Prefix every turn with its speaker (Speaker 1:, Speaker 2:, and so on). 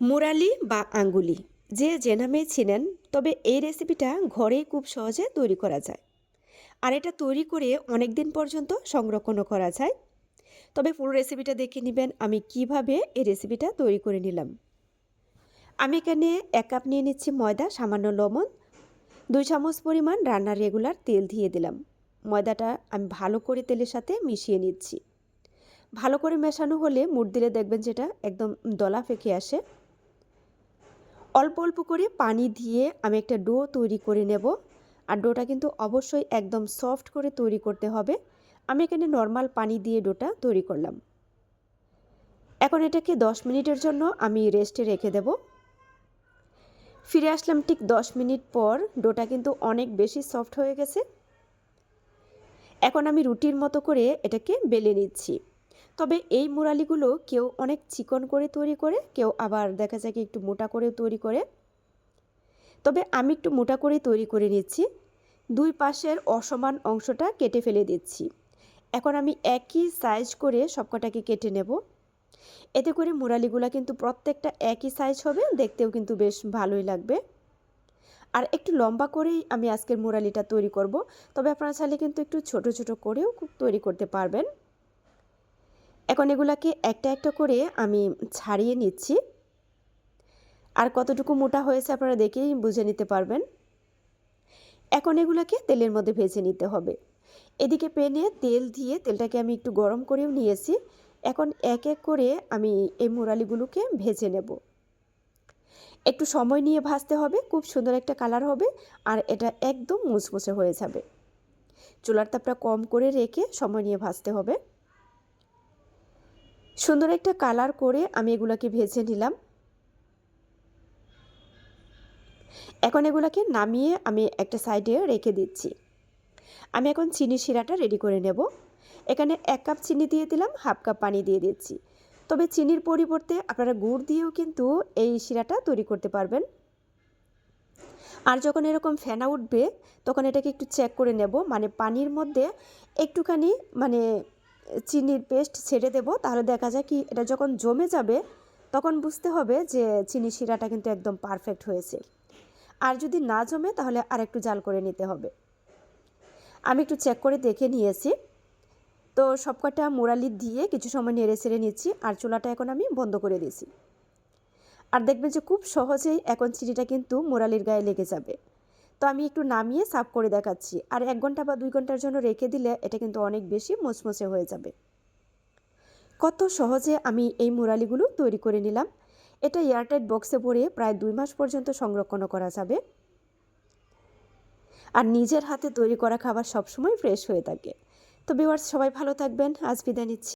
Speaker 1: মুরালি বা আঙ্গুলি। যে যে নামেই ছিলেন, তবে এই রেসিপিটা ঘরেই খুব সহজে তৈরি করা যায়। আর এটা তৈরি করে অনেক দিন পর্যন্ত সংরক্ষণও করা যায়। তবে পুরো রেসিপিটা দেখে নেবেন আমি কীভাবে এই রেসিপিটা তৈরি করে নিলাম। আমি এখানে এক কাপ নিয়ে নিচ্ছি ময়দা, সামান্য লবণ। দুই চামচ পরিমাণ রান্নার রেগুলার তেল দিয়ে দিলাম। ময়দাটা আমি ভালো করে তেলের সাথে মিশিয়ে নিচ্ছি। ভালো করে মেশানো হলে মুড় দিলে দেখবেন যেটা একদম দলা ফেঁকে আসে। অল্প অল্প করে পানি দিয়ে আমি একটা ডো তৈরি করে নেব। আর ডোটা কিন্তু অবশ্যই একদম সফট করে তৈরি করতে হবে। আমি এখানে নর্মাল পানি দিয়ে ডোটা তৈরি করলাম। এখন এটাকে দশ মিনিটের জন্য আমি রেস্টে রেখে দেব। ফিরে আসলাম ঠিক দশ মিনিট পর ডোটা কিন্তু অনেক বেশি সফট হয়ে গেছে। এখন আমি রুটির মতো করে এটাকে বেলে নিচ্ছি। তবে এই মুরালিগুলো কেউ অনেক চিকন করে তৈরি করে, কেউ আবার দেখা যায় কি একটু মোটা করেও তৈরি করে। তবে আমি একটু মোটা করে তৈরি করে নিচ্ছি। দুই পাশের অসমান অংশটা কেটে ফেলে দিচ্ছি। এখন আমি একই সাইজ করে সবকটাকে কেটে নেব। এতে করে মুরালিগুলো কিন্তু প্রত্যেকটা একই সাইজ হবে, দেখতেও কিন্তু বেশ ভালোই লাগবে। আর একটু লম্বা করেই আমি আজকের মুরালিটা তৈরি করব। তবে আপনারা চাইলে কিন্তু একটু ছোট ছোট করেও তৈরি করতে পারবেন। এখন এগুলাকে একটা একটা করে আমি ছাড়িয়ে নিচ্ছি। আর কতটুকু মোটা হয়েছে আপনারা দেখেই বুঝে নিতে পারবেন। এখন এগুলাকে তেলের মধ্যে ভেজে নিতে হবে। এদিকে পেনে তেল দিয়ে তেলটাকে আমি একটু গরম করেও নিয়েছি। এখন এক এক করে আমি এই মুরালিগুলোকে ভেজে নেব। একটু সময় নিয়ে ভাজতে হবে, খুব সুন্দর একটা কালার হবে আর এটা একদম মুচমুচে হয়ে যাবে। চুলার তাপটা কম করে রেখে সময় নিয়ে ভাজতে হবে। সুন্দর একটা কালার করে আমি এগুলাকে ভেজে নিলাম। এখন এগুলাকে নামিয়ে আমি একটা সাইডে রেখে দিচ্ছি। আমি এখন চিনি শিরাটা রেডি করে নেব। এখানে এক কাপ চিনি দিয়ে দিলাম, হাফ কাপ পানি দিয়ে দিচ্ছি। তবে চিনির পরিবর্তে আপনারা গুড় দিয়েও কিন্তু এই শিরাটা তৈরি করতে পারবেন। আর যখন এরকম ফেনা উঠবে, তখন এটাকে একটু চেক করে নেব। মানে পানির মধ্যে একটুখানি মানে চিনির পেস্ট ছেড়ে দেব, তাহলে দেখা যায় কি এটা যখন জমে যাবে, তখন বুঝতে হবে যে চিনি শিরাটা কিন্তু একদম পারফেক্ট হয়েছে। আর যদি না জমে, তাহলে আর একটু জাল করে নিতে হবে। আমি একটু চেক করে দেখে নিয়েছি। তো সবকটা মোরালি দিয়ে কিছু সময় নেড়ে ছেড়ে নিচ্ছি, আর চুলাটা এখন আমি বন্ধ করে দিয়েছি। আর দেখবেন যে খুব সহজেই এখন চিনিটা কিন্তু মোরালির গায়ে লেগে যাবে। তো আমি একটু নামিয়ে সাফ করে দেখাচ্ছি। আর এক ঘণ্টা বা দুই ঘণ্টার জন্য রেখে দিলে এটা কিন্তু অনেক বেশি মোচমোচে হয়ে যাবে। কত সহজে আমি এই মুরালিগুলো তৈরি করে নিলাম। এটা এয়ারটাইট বক্সে ভরে প্রায় দুই মাস পর্যন্ত সংরক্ষণও করা যাবে। আর নিজের হাতে তৈরি করা খাবার সবসময় ফ্রেশ হয়ে থাকে। তো বিওয়ার্স সবাই ভালো থাকবেন। আজ বিদায় নিচ্ছি।